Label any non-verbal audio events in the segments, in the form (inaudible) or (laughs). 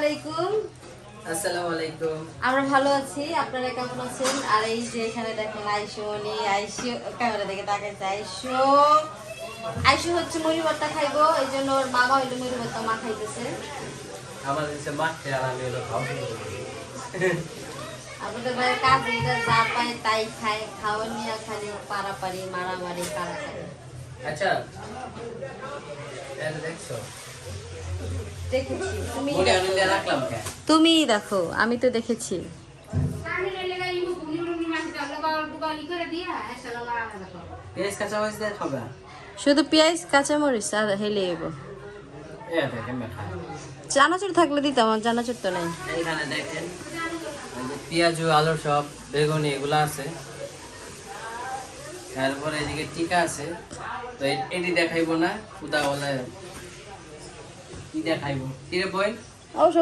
আলাইকুম। আসসালামু আলাইকুম আমরা ভালো আছি আপনারা কেমন আছেন? আর এই যে এখানে দেখেন আইসো নি আইসো ক্যামেরা দেখে তাকাইছে আইসো। আইসো হচ্ছে মুড়ি ভর্তা খাইবো এই জন্য ওর মামা হইল মুড়ি ভর্তা মা খাইতেছে। আমার হচ্ছে মাঠে আর আমি হলো খাওয়া আপনাদের বাড়ির কাজ এটা যা পায় তাই খায় খাওয়া নিয়ে খালি পারাপারি মারামারি কারাকারি। আচ্ছা দেখেছি। তুমি দেখো, আমি তো দেখেছি। পেঁয়াজ শুধু পেঁয়াজ, কাঁচামরিচ আর হেলে এবো। চানাচুর থাকলে দিতাম চানাচুর তো নাই। এইখানে দেখেন পেঁয়াজু আলুর সব বেগুনি এগুলো আছে তারপরে এদিকে টিকা আছে, তো এটি দেখাইবো না কুদা বলে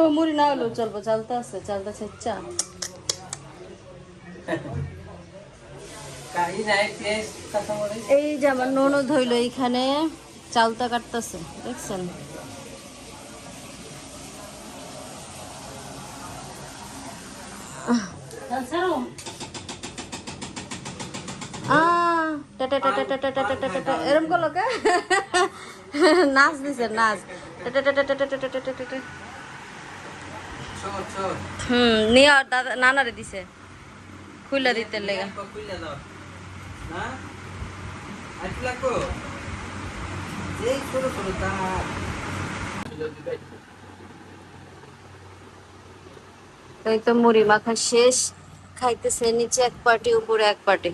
মুড়ি না হলেও চলবো চালতে আছে চালতে ছেচ্ছা এই যে আমার ননদ হইল এইখানে চালতা কাটতেছে দেখছেন এরম করল কে নাচ দিছে নাচ নানারে দিছে। দিতে লেগে। এই তো মুড়ি মাখা শেষ। খাইতেছে নিচে এক পাটি, উপরে এক পাটি।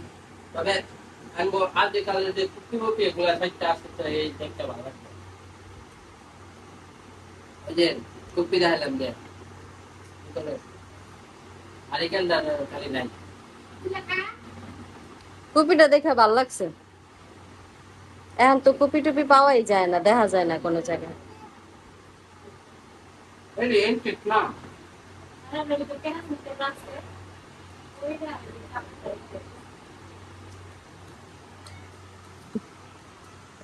আজ যে কুকি এগুলা আসতে এই দেখতে ভালো ওই যে কুপি দেখালাম যে আর এখানটা খালি নাই। কপিটা দেখে ভালো লাগছে। এখন তো কপি টপি পাওয়াই যায় না দেখা যায় না কোনো জায়গায়।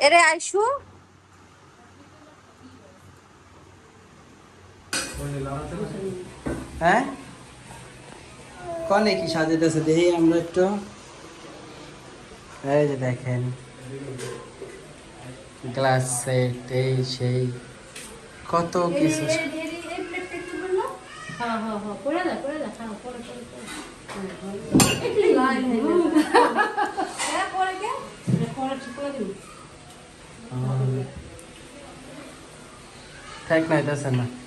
এরে আইসু। হ্যাঁ? কনে কি সাজাইতেছে দেখি আমরা একটু। এই যে দেখেন। গ্লাস সেট এই সেই। কত কিছু। (laughs) ঠিক নাই দেছে না। সরো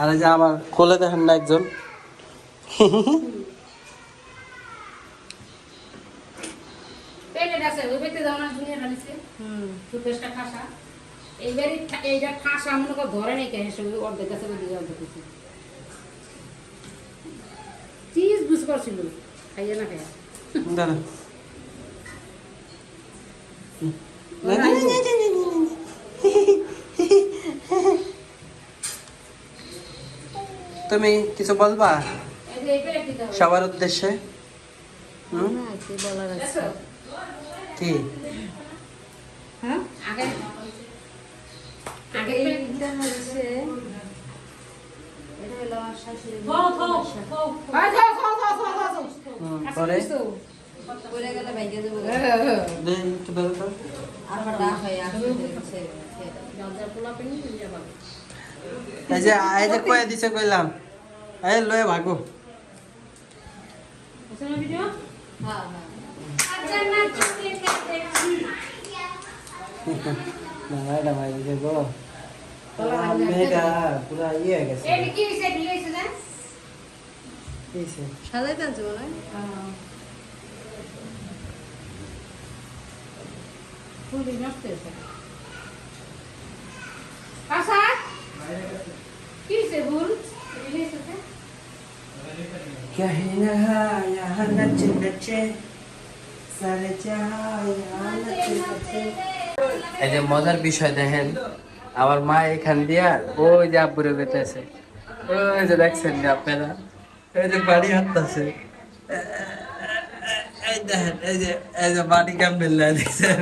আর এই যে আমার কোলে দেখেন না একজন। এইবারই এইটা ঠাসা মনে কর ধরে নেই কেন অর্ধেক আছে অর্ধেক চিজ বুঝ করছিল? খাইয়ে না খাইয়া। দাঁড়া। তুমি কিছু বলবা সবার উদ্দেশ্যে কি পরে পড়ে গেলে বাইকে যাব। হ্যাঁ, হ্যাঁ, হ্যাঁ। দেন তো বের কর। আমার না হয় আসলে গাজর পোলা পেনি ইয়া ভাগ এই যে এই যে কয়ে দিছে কইলাম। এই লয়ে ভাগো। আসলে ভিডিও হ্যাঁ হ্যাঁ আচ্ছা না চকলেট খেতে না এটা ভাই দিছে গো। মেয়েটা পুরা ইয়ে গেছে। এটা কি হইছে কি হইছে না সাজাই টানছে মনে হয়। ফুল নষ্ট হয়েছে আশা কি হইছে ভুল কি হইছে कहना यहाँ नच नचे सारे जहाँ यहाँ नचे नचे এই যে মজার বিষয় দেখেন আমার মা এখান দিয়া ওই যে আব্বুরে বেতেছে ওই যে দেখছেন যে আপনারা এই যে বাড়ি হাঁটতেছে এই এই দেখেন এই যে এই যে বাড়ি ক্যাম্পেল দেখছেন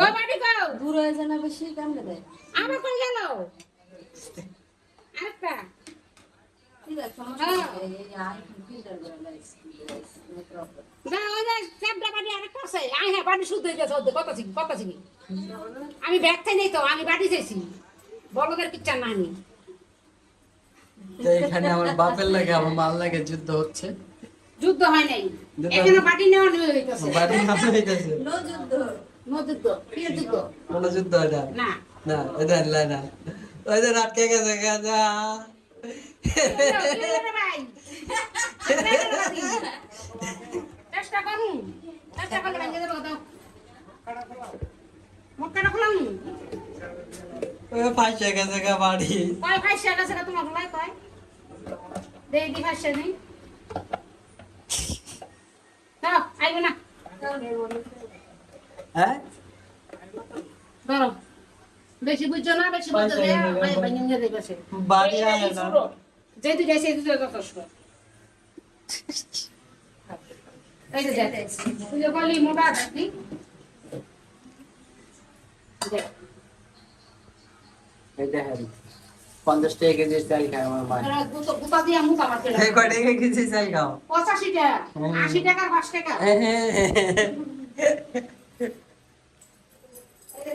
কই বাড়ি কও? দূর হয়ে যায় না বেশি দেয়? কই গেল? আরেকটা। না, হ্যাঁ। আমি ব্যাগ নাই তো আমি বাড়ি চাইছি। বড়দের কিচ্ছা না আমি। এখানে আমার বাপের লাগে আমার মাল লাগে যুদ্ধ হচ্ছে। যুদ্ধ হয় নাই। এখানে বাড়ি নেওয়া হইতেছে। বাড়ি নাম হইতেছে। No যুদ্ধ। নো যুদ্ধ প্রিয় যুদ্ধ কোনো যুদ্ধ হয় না। না না এটা লাই না। ওই যে আটকে গেছে গাজা চেষ্টা করুন চেষ্টা করলে ভেঙে দেবো দাও মক্কাটা খোলাম ওই গেছে গা বাড়ি। কয় ভাই সেটা সেটা তোমার খোলাই কয়? দেই দি ভাই নেই? দাও আইবে না। হ্যাঁ? ধরো। বেশি বুঝছ না? বেশি দেবে। সে। বাড়ি আয় না। এই যাইতে তুই যে বললি মোটা দেখলি দেখ। পঞ্চাশ টাকা কেজি চাল খায় আমার মা। কয় টাকা কেজি চাল খাও? পঁচাশি টাকা। আশি টাকার পাঁচ টাকা।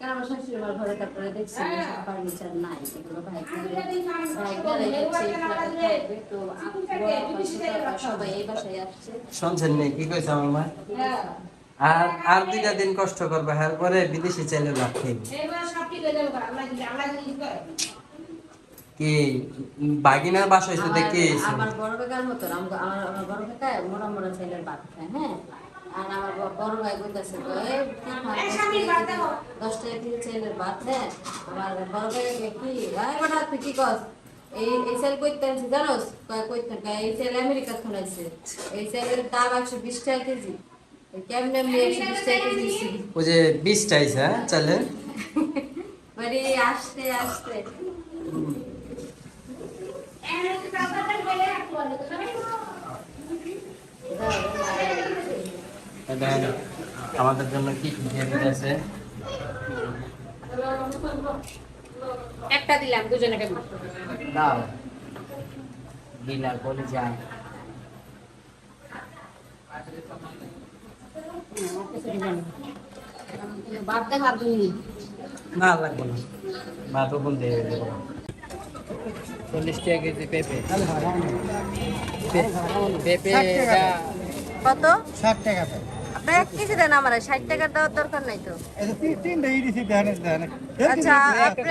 কারণ আমার শাশুড়ি মার ঘরে তারপরে দেখছি ফার্নিচার নাই এগুলো ভাগিনাদের ভাগিনারাই হচ্ছে এই ফ্ল্যাটে থাকবে তো আপনারা সবাই এই বাসায় আসছে। শুনছেন নি কি কইছে আমার মা? হ্যাঁ। আর আর দুইটা দিন কষ্ট করবে হ্যাঁ পরে বিদেশি চাইলে লাভ হয়ে কি বাগিনার বাসা হইছে দেখি আমার বড় কাকার মতন আম- আমার বড় কাকা মোড়া মোড়া ছেলের বাপ খায় হ্যাঁ? আর আমার বড় ভাই বলতেছে তো, "এই। দশ টাকা কেজি ছেলের বাপ হ্যাঁ? আমার বড় ভাইকে কি? আয় বেটা তুই কি কস? এই এই সেল কইতে আনছি জানোস? কইতে এই সেল আমেরিকা থেকে এই সেলের দাম একশো বিশ টাকা কেজি। কেমনে আমি একশো বিশ টাকা কেজি ওই যে বিশ চাইছে হ্যাঁ বাড়ি আসতে আসতে। দেখেন আমাদের জন্য কি কি দিয়ে দিতেছে একটা দিলাম দুজনে কেমন দাও। গিলা করে যা না। লাগবে না। ভাত ওপন দিয়ে দেবো। চল্লিশ টাকা কেজি পেঁপে। পেঁপে কত? ষাট টাকা তো দেন আমার? ষাট টাকার দেওয়ার দরকার নাই তো। এটা তিন- তিনটা ইডিসি দেন দেন। আচ্ছা আপনি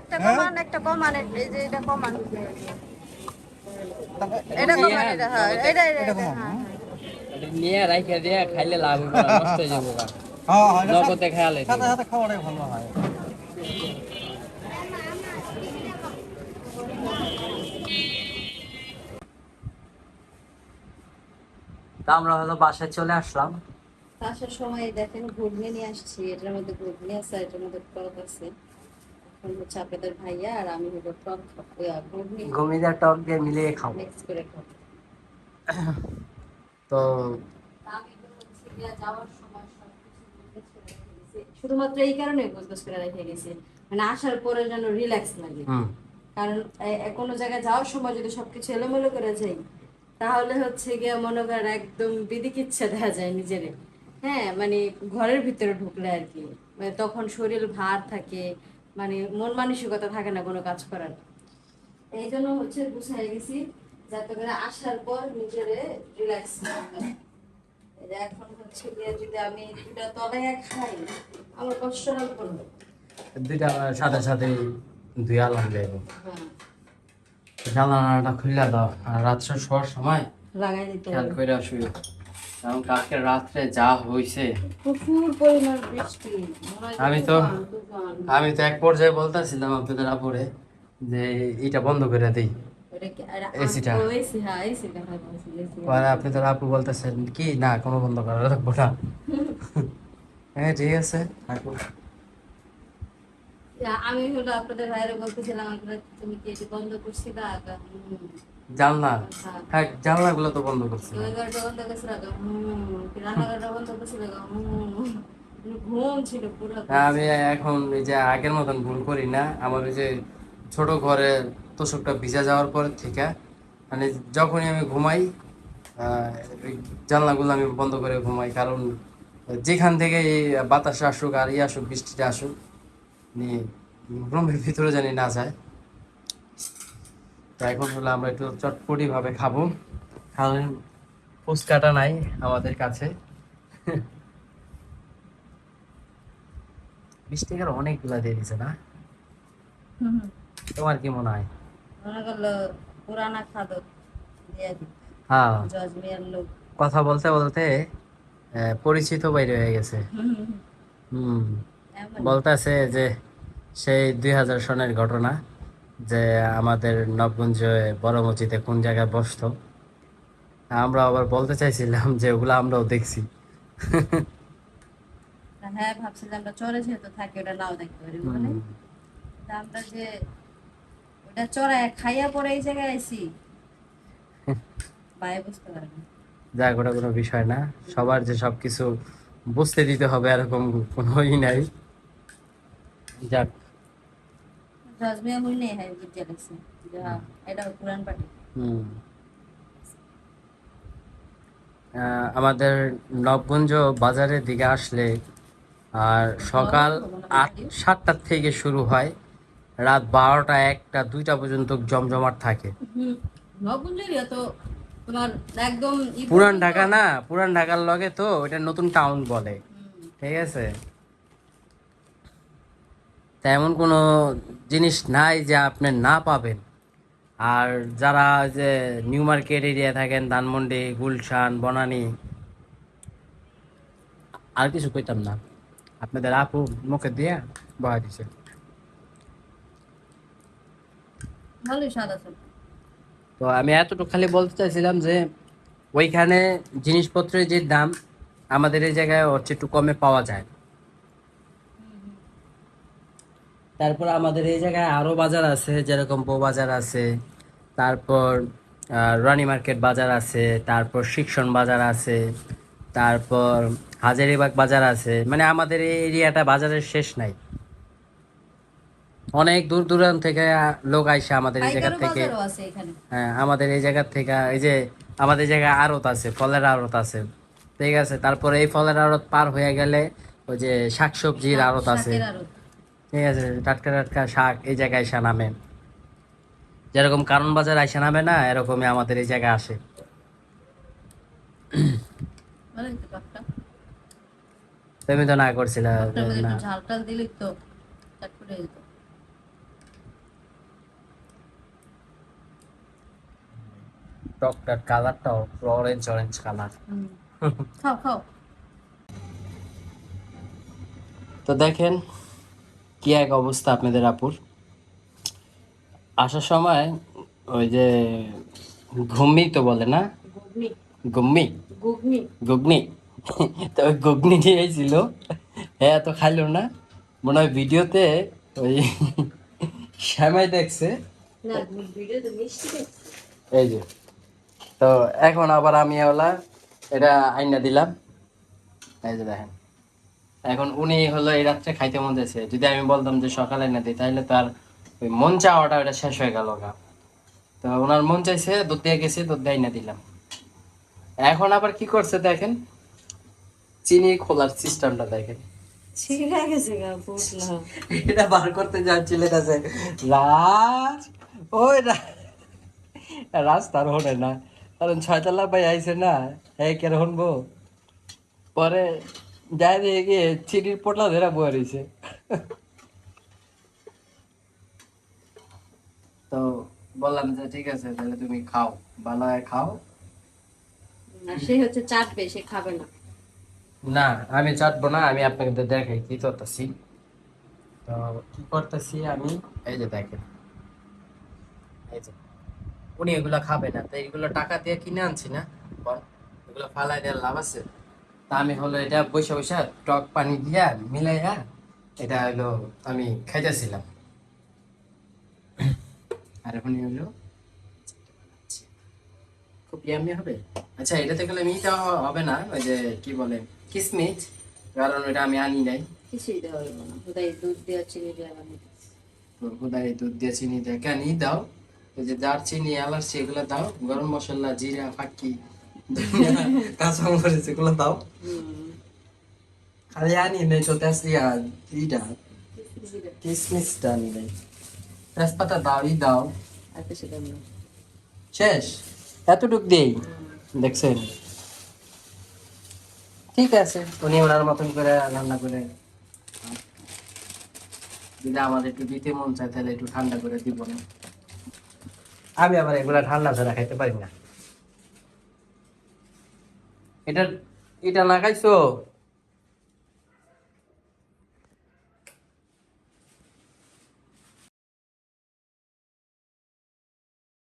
একটা কমান একটা কমান। এই যে এটা কমান। এটা কমান এটা হ্যাঁ এটা এটা এটা, হ্যাঁ। হ্যাঁ। নিয়ে রাইখা দিয়ে খাইলে লাভ হবে নষ্ট হয়ে যাব। হ্যাঁ জগতে খেয়াল সাথে সাথে খাওয়াটাই ভালো হয়। তা আমরা হলো বাসায় চলে আসলাম। আসার সময় দেখেন ঘুগনি নিয়ে আসছি এটার মধ্যে ঘুগনি আছে এটার মধ্যে টক আছে। এখন হচ্ছে আপনাদের ভাইয়া আর আমি হলো টক ঘুগনি ঘুমিয়ে টক দিয়ে মিলিয়ে খাব। মিক্স করে খাব। তো আমি তো গিয়া যাওয়ার সময়। শুধুমাত্র এই কারণে গোছগাছ করে রেখে গেছি মানে আসার পরে যেন রিল্যাক্স লাগে। কারণ কোনো জায়গায় যাওয়ার সময় যদি সবকিছু এলোমেলো করে যাই তাহলে হচ্ছে গিয়ে মনে করেন একদম বিদিক ইচ্ছা দেখা যায় নিজেরে। হ্যাঁ মানে ঘরের ভিতরে ঢুকলে আর কি। মানে তখন শরীর ভার থাকে মানে মন মানসিকতা থাকে না কোনো কাজ করার। এই জন্য হচ্ছে গুছাই গেছি যাতে করে আসার পর নিজেরে রিল্যাক্স এখন হচ্ছে গিয়ে যদি আমি দুটা তলায় খাই আমার কষ্ট না। দুইটা সাথে সাথে দুই আলাম যাইব হ্যাঁ। জানালাটা খুলে দাও আর রাত্রে শোয়ার সময় লাগাই দিতে খেয়াল হবে। করে শুয়ে কারণ কালকে রাত্রে যা হয়েছে প্রচুর পরিমাণ বৃষ্টি আমি তো-। আমি তো এক পর্যায়ে বলতেছিলাম আপনাদের আপরে যে এটা বন্ধ করে দিই এসিটা। হ্যাঁ। পরে আপনি তো আপু বলতেছেন কি না কোনো বন্ধ করা রাখব না (laughs) হ্যাঁ ঠিক আছে ইয়া, আমি হলো আপনাদের ভাইরে বলতেছিলাম আপনারা তুমি কি এটি বন্ধ করছিলা। জানলা? হ্যাঁ। জানলাগুলো তো বন্ধ করছি। বন্ধ করছিল রান্নাঘরটা বন্ধ করছিল ঘুম ছিল পুরো। হ্যাঁ, আমি এখন এই যে আগের মতন ভুল করি না আমার ওই যে ছোট ঘরে তোষকটা ভিজা যাওয়ার পর থেকে মানে যখনই আমি ঘুমাই জানলাগুলো আমি বন্ধ করে ঘুমাই কারণ যেখান থেকে এই বাতাস আসুক আর ই আসুক বৃষ্টিটা আসুক নিয়ে রুমের ভিতরে জানি না যায়। তো এখন হলো আমরা একটু চটপটি ভাবে খাব। কারণ ফুচকাটা নাই আমাদের কাছে। বিশ টাকার অনেকগুলা দিয়ে দিছে না? তোমার কি মনে হয়? মনে করল পুরানা খাদক হ্যাঁ। জজমিয়ার লোক। কথা বলতে বলতে পরিচিত বাইরে হয়ে গেছে। হুম বলতেছে যে সেই দুই হাজার সনের ঘটনা। যে আমাদের নবগঞ্জ বড় মসজিদে কোন জায়গায় বসতো? আমরা আবার বলতে চাইছিলাম যে ওগুলো আমরাও দেখছি। হ্যাঁ ভাবছিলাম আমরা চরে যেহেতু থাকি ওটা নাও দেখতে পারি মানে আমরা যে ওটা চড়ায় খাইয়া পরে এই জায়গায় আইছি ভাই বুঝতে পারবে যাক ওটা কোনো বিষয় না। সবার যে সবকিছু বুঝতে দিতে হবে এরকম কোনো ই নাই। যাক। জজমিয়া হই নেই হ্যাঁ লাগছে হ্যাঁ, এটা পার্টি হুম। আমাদের নবগঞ্জ বাজারের দিকে আসলে আর সকাল আট সাতটার থেকে শুরু হয় রাত বারোটা একটা দুইটা পর্যন্ত জমজমাট থাকে। পুরান ঢাকা না পুরান ঢাকার লগে তো এটা নতুন টাউন বলে। ঠিক আছে? তেমন কোনো জিনিস নাই যে আপনি না পাবেন। আর যারা যে নিউ মার্কেট এরিয়া থাকেন ধানমন্ডি গুলশান বনানি আর কিছু কইতাম না। আপনাদের আপু মুখে দিয়ে বয়া দিছে। তো আমি এতটুকু খালি বলতে চাইছিলাম যে ওইখানে জিনিসপত্রের যে দাম আমাদের এই জায়গায় হচ্ছে একটু কমে পাওয়া যায়। তারপর আমাদের এই জায়গায় আরও বাজার আছে যেরকম বো বাজার আছে তারপর রানী মার্কেট বাজার আছে তারপর শিক্ষণ বাজার আছে তারপর হাজারিবাগ বাজার আছে। মানে আমাদের এই এরিয়াটা বাজারের শেষ নাই। অনেক দূর দূরান্ত থেকে লোক আইসে আমাদের এই জায়গা থেকে। হ্যাঁ আমাদের এই জায়গা থেকে এই যে আমাদের জায়গায় আড়ত আছে ফলের আড়ত আছে। ঠিক আছে তারপরে এই ফলের আড়ত পার হয়ে গেলে ওই যে শাকসবজির আড়ত আছে। ঠিক আছে টাটকা টাটকা শাক এই জায়গায় এসে নামে। যেরকম কারণ বাজার আইসা নামে না এরকমই আমাদের এই জায়গায় আসে। টকটা। তুমি তো না করছিলে। টকটার কালারটাও অরেঞ্জ অরেঞ্জ কালার খাও খাও। তো দেখেন কি এক অবস্থা আপনাদের আপুর? আসার সময় ওই যে ঘুমই তো বলে না? ঘুগনি। ঘুগনি? তো ওই ঘুগনি নিয়েছিল হ্যাঁ তো খাইলো না। মনে হয় ভিডিওতে ওই শ্যামাই দেখছি। এই যে। তো এখন আবার আমি ওলা এটা আইনা দিলাম। এই যে দেখেন। এখন উনি হলো এই রাত্রে খাইতে মন যাচ্ছে যদি আমি বলতাম যে সকালে না দিই তাহলে তার ওই মন চাওয়াটা ওটা শেষ হয়ে গেল গা। তো ওনার মন চাইছে দুধ দিয়ে গেছে দুধ দেয় না দিলাম। এখন আবার কি করছে দেখেন? চিনি খোলার সিস্টেমটা দেখেন। এটা বার করতে যাচ্ছিল কাছে রাজ ওই রা- রাস্তার হনে না। কারণ ছয়তলা ভাই আইছে না এই কেন শুনব পরে যাই দিয়ে গিয়ে চিনির পোটলা ধরে বয়ে রয়েছে। তো বললাম যে ঠিক আছে তাহলে তুমি খাও বানায় খাও। আর সে হচ্ছে চাটবে সে খাবে না। না আমি চাটবো না আমি আপনাকে তো দেখাই কি করতেছি? তো কি করতেছি আমি? এই যে দেখেন। এই যে উনি এগুলো খাবে না তো এইগুলো টাকা দিয়ে কিনে আনছি না? বল এগুলো ফালাই দেওয়ার লাভ আছে? তা আমি হলো এটা বসে বসে টক পানি দিয়া মিলাইয়া এটা হলো আমি খাইতেছিলাম। (coughs) আর এখন হলো খুব ইয়ামি হবে? আচ্ছা এটাতে গেলে মিটা হবে না? ওই যে কি বলে? কিসমিস? কারণ ওটা আমি আনি নাই। কিছুই দেওয়া হইব না। হুদাই দুধ দেওয়া চিনি দেওয়া তো হুদাই দুধ দিয়ে চিনি দিয়ে। কেন দাও? ওই যে দারচিনি এলাচ এগুলো দাও। গরম মশলা জিরা ফাঁকি। কাঁচা মরিচ এগুলো দাও খালি আনি নেই তো তেসরিয়া ইটা কিসমিসটা আনি নাই তেজপাতা দাও ই দাও শেষ এতটুক দেই দেখছেন ঠিক আছে উনি ওনার মতন করে রান্না করে যদি আমাদের একটু দিতে মন চায় তাহলে একটু ঠান্ডা করে দিব না। আমি আবার এগুলা ঠান্ডা ছাড়া খাইতে পারি না। এটা এটা না খাইছো